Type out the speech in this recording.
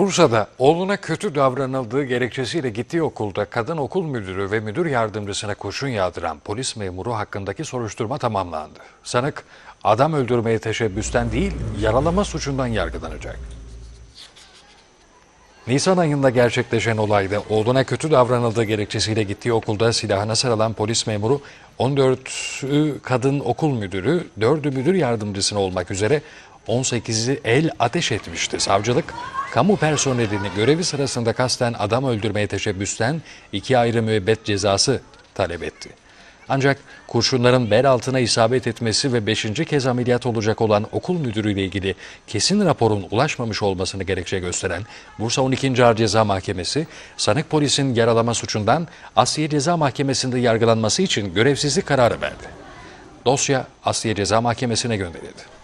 Bursa'da oğluna kötü davranıldığı gerekçesiyle gittiği okulda kadın okul müdürü ve müdür yardımcısına kurşun yağdıran polis memuru hakkındaki soruşturma tamamlandı. Sanık adam öldürmeye teşebbüsten değil yaralama suçundan yargılanacak. Nisan ayında gerçekleşen olayda oğluna kötü davranıldığı gerekçesiyle gittiği okulda silahına sarılan polis memuru 14'ü kadın okul müdürü, 4'ü müdür yardımcısına olmak üzere 18'i el ateş etmişti. Savcılık, kamu personelini görevi sırasında kasten adam öldürmeye teşebbüsten iki ayrı müebbet cezası talep etti. Ancak kurşunların bel altına isabet etmesi ve 5. kez ameliyat olacak olan okul müdürüyle ilgili kesin raporun ulaşmamış olmasını gerekçe gösteren Bursa 12. Ağır Ceza Mahkemesi, sanık polisin yaralama suçundan Asliye Ceza Mahkemesi'nde yargılanması için görevsizlik kararı verdi. Dosya Asliye Ceza Mahkemesi'ne gönderildi.